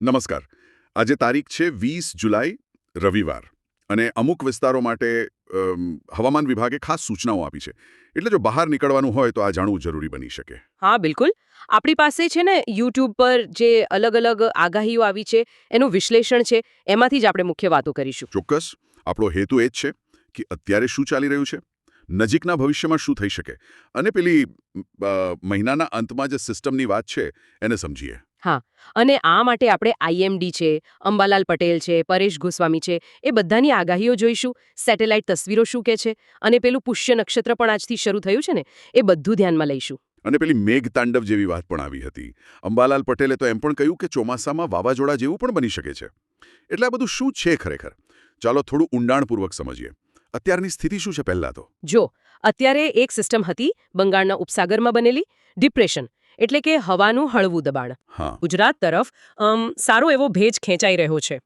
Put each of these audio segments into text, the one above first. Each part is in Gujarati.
નમસ્કાર. આજે તારીખ છે વીસ જુલાઈ રવિવાર. અને અમુક વિસ્તારો માટે હવામાન વિભાગે ખાસ સૂચનાઓ આપી છે. એટલે જો બહાર નીકળવાનું હોય તો આ જાણવું જરૂરી બની શકે. હા બિલકુલ. આપણી પાસે છે ને યુટ્યુબ પર જે અલગ અલગ આગાહીઓ આવી છે એનું વિશ્લેષણ છે એમાંથી જ આપણે મુખ્ય વાતો કરીશું. ચોક્કસ. આપણો હેતુ એ જ છે કે અત્યારે શું ચાલી રહ્યું છે? નજીકના ભવિષ્યમાં શું થઈ શકે? અને પેલી મહિનાના અંતમાં જે સિસ્ટમની વાત છે એને સમજીએ. અને આ માટે આપણે આઈએમડી છે અંબાલાલ પટેલ છે પરેશ ગોસ્વામી છે એ બધાની આગાહીઓ જોઈશું સેટેલાઇટ તસવીરો શું કહે છે અને પેલું પુષ્ય નક્ષત્ર પણ આજથી શરૂ થયું છે ને એ બધું ધ્યાનમાં લઈશું. અને પેલી મેઘ તાંડવ જેવી વાત પણ આવી હતી. અંબાલાલ પટેલે તો એમ પણ કહ્યું કે ચોમાસામાં વાવાઝોડા જેવું પણ બની શકે છે. એટલે આ બધું શું છે ખરેખર? ચાલો થોડું ઊંડાણપૂર્વક સમજીએ. અત્યારની સ્થિતિ શું છે પહેલાં તો? જો અત્યારે એક સિસ્ટમ હતી બંગાળના ઉપસાગરમાં બનેલી ડિપ્રેશન. એટલે કે હવાનું હળવું દબાણ. હા. ગુજરાત તરફ સારો એવો ભેજ ખેંચાઈ રહ્યો છે.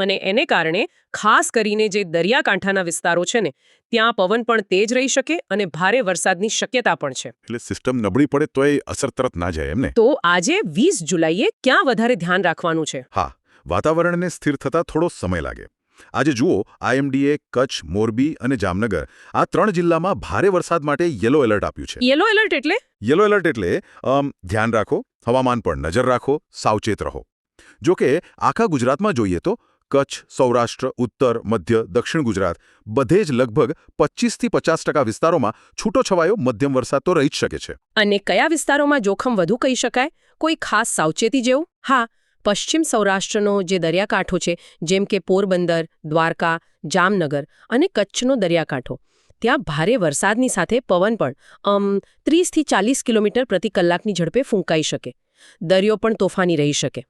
અને એને કારણે ખાસ કરીને જે દરિયાકાંઠાના વિસ્તારો છે ને ત્યાં પવન પણ તેજ રહી શકે અને ભારે વરસાદની શક્યતા પણ છે. એટલે સિસ્ટમ નબળી પડે તોય અસર તરત ના જાય એમને તો આજે વીસ જુલાઈએ ક્યાં વધારે ધ્યાન રાખવાનું છે? હા. વાતાવરણને સ્થિર થતા થોડો સમય લાગે. આજે જુઓ આઈએમડીએ કચ્છ મોરબી અને જામનગર આ ત્રણ જિલ્લામાં ભારે વરસાદ માટે યલો એલર્ટ આપ્યું છે. યલો એલર્ટ એટલે? યલો એલર્ટ એટલે ધ્યાન રાખો હવામાન પર નજર રાખો સાવચેત રહો. જો કે આખા ગુજરાતમાં જોઈએ તો કચ્છ સૌરાષ્ટ્ર ઉત્તર મધ્ય દક્ષિણ ગુજરાત બધે જ લગભગ પચીસથી પચાસ ટકા વિસ્તારોમાં છૂટોછવાયો મધ્યમ વરસાદ તો રહી જ શકે છે. અને કયા વિસ્તારોમાં જોખમ વધુ કહી શકાય? કોઈ ખાસ સાવચેતી જેવું? હા પશ્ચિમ સૌરાષ્ટ્રનો જે દરિયાકાંઠો છે જેમ કે પોરબંદર દ્વારકા જામનગર અને કચ્છનો દરિયાકાંઠો. ત્યાં ભારે વરસાદની સાથે પવન પણ અમ ત્રીસથી ચાલીસ કિલોમીટર પ્રતિ કલાકની ઝડપે ફૂંકાઈ શકે. દરિયો પણ તોફાની રહી શકે.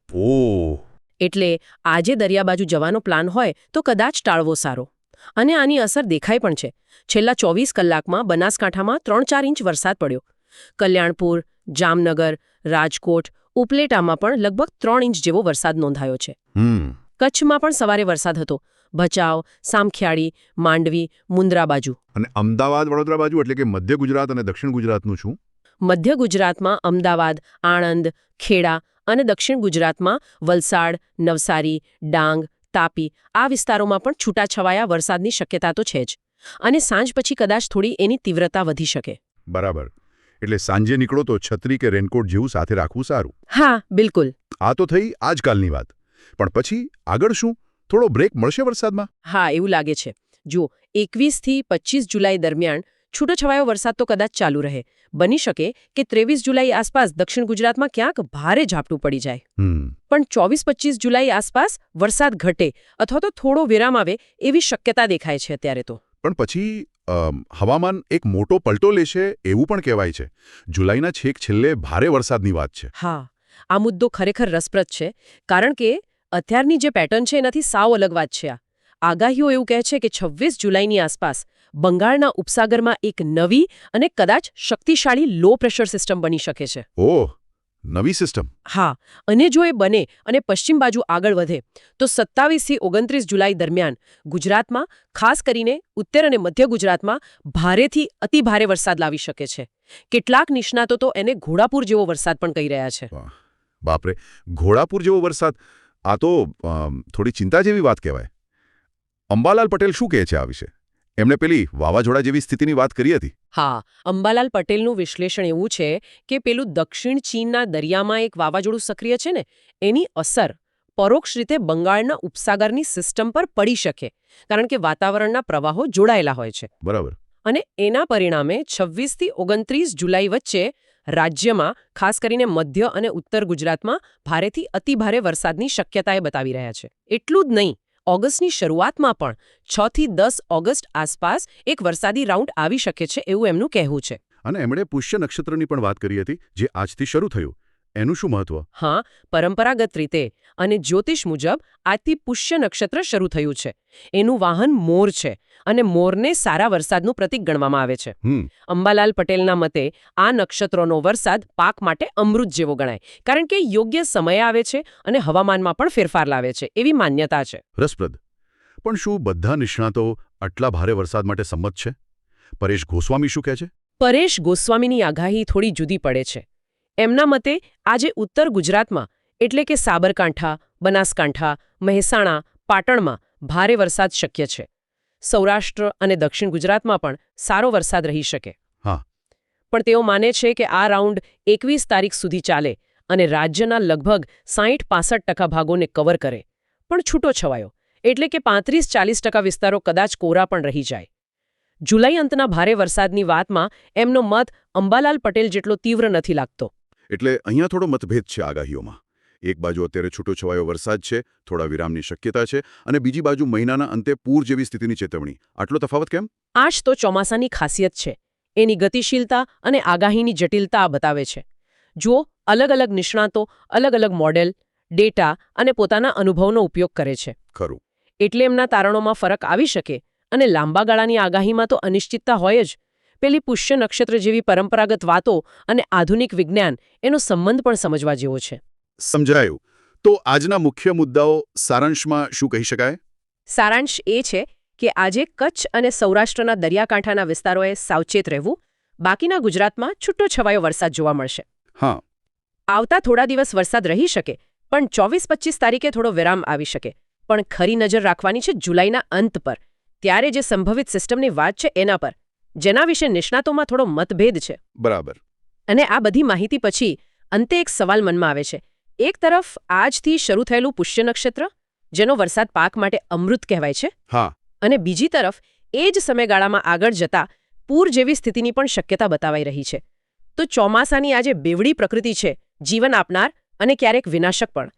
એટલે આજે દરિયા બાજુ જવાનો પ્લાન હોય તો કદાચ ટાળવો સારો. અને આની અસર દેખાય પણ છે. છેલ્લા ચોવીસ કલાકમાં બનાસકાંઠામાં ત્રણ ચાર ઇંચ વરસાદ પડ્યો. કલ્યાણપુર જામનગર રાજકોટ ઉપલેટામાં પણ લગભગ ત્રણ ઇંચ જેવો વરસાદ નોંધાયો છે. હમ. કચ્છમાં પણ સવારે વરસાદ હતો. ભચાઉ સામખિયાળી માંડવી મુન્દ્રા બાજુ. અને અમદાવાદ વડોદરા બાજુ એટલે કે મધ્ય ગુજરાત અને દક્ષિણ ગુજરાતનું શું? મધ્ય ગુજરાતમાં અમદાવાદ આણંદ ખેડા અને દક્ષિણ ગુજરાતમાં વલસાડ નવસારી ડાંગ તાપી આ વિસ્તારોમાં પણ છૂટાછવાયા વરસાદની શક્યતા તો છે જ. અને સાંજ પછી કદાચ થોડી એની તીવ્રતા વધી શકે. બરાબર. એટલે સાંજે નીકળો તો છત્રી કે રેનકોટ જેવું સાથે રાખવું સારું. હા બિલકુલ. આ તો થઈ આજકાલની વાત. પણ પછી આગળ શું? થોડો બ્રેક મળશે વરસાદમાં? હા એવું લાગે છે. જુઓ એકવીસથી પચીસ જુલાઈ દરમિયાન છૂટોછવાયો વરસાદ તો કદાચ ચાલુ રહે. બની શકે કે ત્રેવીસ જુલાઈ આસપાસ દક્ષિણ ગુજરાતમાં ક્યાંક ભારે ઝાપટું પડી જાય. પણ ચોવીસ પચીસ જુલાઈ આસપાસ વરસાદ ઘટે અથવા તો થોડો વિરામ આવે એવી શક્યતા દેખાય છે અત્યારે તો. પણ પછી હવામાન એક મોટો પલટો લેશે એવું પણ કહેવાય છે. જુલાઈના છેક છેલ્લે ભારે વરસાદની વાત છે. હા આ મુદ્દો ખરેખર રસપ્રદ છે કારણ કે અત્યારની જે પેટર્ન છે એનાથી સાવ અલગ વાત છે આ. આગાહીઓ એવું કહે છે કે છવ્વીસ જુલાઈની આસપાસ બંગાળના ઉપસાગરમાં એક નવી અને કદાચ શક્તિશાળી લો પ્રેશર સિસ્ટમ બની શકે છે. ઓહ નવી સિસ્ટમ. હા અને જો એ બને અને પશ્ચિમ બાજુ આગળ વધે તો સત્તાવીસથી ઓગણત્રીસ જુલાઈ દરમિયાન ગુજરાતમાં ખાસ કરીને ઉત્તર અને મધ્ય ગુજરાતમાં ભારેથી અતિભારે વરસાદ લાવી શકે છે. કેટલાક નિષ્ણાતો તો એને ઘોડાપુર જેવો વરસાદ પણ કહી રહ્યા છે. બાપરે ઘોડાપુર જેવો વરસાદ આ તો થોડી ચિંતા જેવી વાત કહેવાય. અંબાલાલ પટેલ શું કહે છે આ વિશે? એમણે પેલી વાવાઝોડા જેવી સ્થિતિની વાત કરી હતી. હા અંબાલાલ પટેલનું વિશ્લેષણ એવું છે કે પેલું દક્ષિણ ચીનના દરિયામાં એક વાવાઝોડું સક્રિય છે ને એની અસર પરોક્ષ રીતે બંગાળના ઉપસાગરની સિસ્ટમ પર પડી શકે કારણ કે વાતાવરણના પ્રવાહો જોડાયેલા હોય છે. બરાબર. અને એના પરિણામે છવ્વીસથી ઓગણત્રીસ જુલાઈ વચ્ચે રાજ્યમાં ખાસ કરીને મધ્ય અને ઉત્તર ગુજરાતમાં ભારેથી અતિભારે વરસાદની શક્યતાએ બતાવી રહ્યા છે. એટલું જ નહીં ઓગસ્ટની શરૂઆતમાં પણ છથી દસ ઓગસ્ટ આસપાસ એક વરસાદી રાઉન્ડ આવી શકે છે એવું એમનું કહેવું છે. અને એમણે પુષ્ય નક્ષત્રની પણ વાત કરી હતી જે આજથી શરૂ થયું. એનું શું મહત્વ? હા પરંપરાગત રીતે અને જ્યોતિષ મુજબ આજથી પુષ્ય નક્ષત્ર શરૂ થયું છે. એનું વાહન મોર છે. અને મોરને સારા વરસાદનું પ્રતીક ગણવામાં આવે છે. હમ. અંબાલાલ પટેલના મતે આ નક્ષત્રોનો વરસાદ પાક માટે અમૃત જેવો ગણાય કારણ કે યોગ્ય સમય આવે છે અને હવામાનમાં પણ ફેરફાર લાવે છે એવી માન્યતા છે. રસપ્રદ. પણ શું બધા નિષ્ણાતો આટલા ભારે વરસાદ માટે સંમત છે? પરેશ ગોસ્વામી શું કહે છે? પરેશ ગોસ્વામીની આગાહી થોડી જુદી પડે છે. એમના મતે આજે ઉત્તર ગુજરાતમાં એટલે કે સાબરકાંઠા બનાસકાંઠા મહેસાણા પાટણમાં ભારે વરસાદ શક્ય છે. સૌરાષ્ટ્ર અને દક્ષિણ ગુજરાતમાં પણ સારો વરસાદ રહી શકે. હા. પણ તેઓ માને છે કે આ રાઉન્ડ એકવીસ તારીખ સુધી ચાલે અને રાજ્યના લગભગ સાહીઠ પાસઠ ટકા ભાગોને કવર કરે. પણ છૂટો છવાયો એટલે કે પાંત્રીસ ચાલીસ ટકા વિસ્તારો કદાચ કોરા પણ રહી જાય. જુલાઈ અંતના ભારે વરસાદની વાતમાં એમનો મત અંબાલાલ પટેલ જેટલો તીવ્ર નથી લાગતો. એટલે અહીંયા થોડો મતભેદ છે આગાહીઓમાં. એક બાજુ અત્યારે છૂટો છવાયો વરસાદ છે થોડા વિરામની શક્યતા છે અને બીજી બાજુ મહિનાના અંતે પૂર જેવી સ્થિતિની ચેતવણી. આટલો તફાવત કેમ? આ જ તો ચોમાસાની ખાસિયત છે. એની ગતિશીલતા અને આગાહીની જટિલતા બતાવે છે. જુઓ અલગ અલગ નિષ્ણાતો અલગ અલગ મોડેલ ડેટા અને પોતાના અનુભવનો ઉપયોગ કરે છે. ખરું. એટલે એમના તારણોમાં ફરક આવી શકે અને લાંબા ગાળાની આગાહીમાં તો અનિશ્ચિતતા હોય જ. પેલી પુષ્ય નક્ષત્ર જેવી પરંપરાગત વાતો અને આધુનિક વિજ્ઞાન એનો સંબંધ પણ સમજવા જેવો છે. સમજાયું. તો આજના મુખ્ય મુદ્દાઓ સારાંશમાં શું કહી શકાય? સારાંશ એ છે કે આજે કચ્છ અને સૌરાષ્ટ્રના દરિયાકાંઠાના વિસ્તારોએ સાવચેત રહેવું બાકીના ગુજરાતમાં છૂટો છવાયો વરસાદ જોવા મળશે. હા. આવતા થોડા દિવસ વરસાદ રહી શકે પણ ચોવીસ પચીસ તારીખે થોડો વિરામ આવી શકે. પણ ખરી નજર રાખવાની છે જુલાઈના અંત પર. ત્યારે જે સંભવિત સિસ્ટમની વાત છે એના પર. જેના વિશે નિષ્ણાતોમાં થોડો મતભેદ છે. બરાબર. અને આ બધી માહિતી પછી અંતે એક સવાલ મનમાં આવે છે. એક તરફ આજથી શરૂ થયેલું પુષ્ય નક્ષત્ર જેનો વરસાદ પાક માટે અમૃત કહેવાય છે હા. અને બીજી તરફ એ જ સમયગાળામાં આગળ જતા પૂર જેવી સ્થિતિની પણ શક્યતા બતાવાઈ રહી છે. તો ચોમાસાની આ જે બેવડી પ્રકૃતિ છે જીવન આપનાર અને ક્યારેક વિનાશક પણ.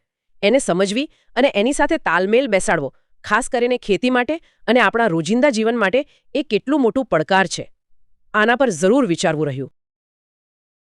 એને સમજવી અને એની સાથે તાલમેલ બેસાડવો ખાસ કરીને ખેતી માટે અને આપણા રોજિંદા જીવન માટે એ કેટલું મોટું પડકાર છે. આના પર જરૂર વિચારવું રહ્યું.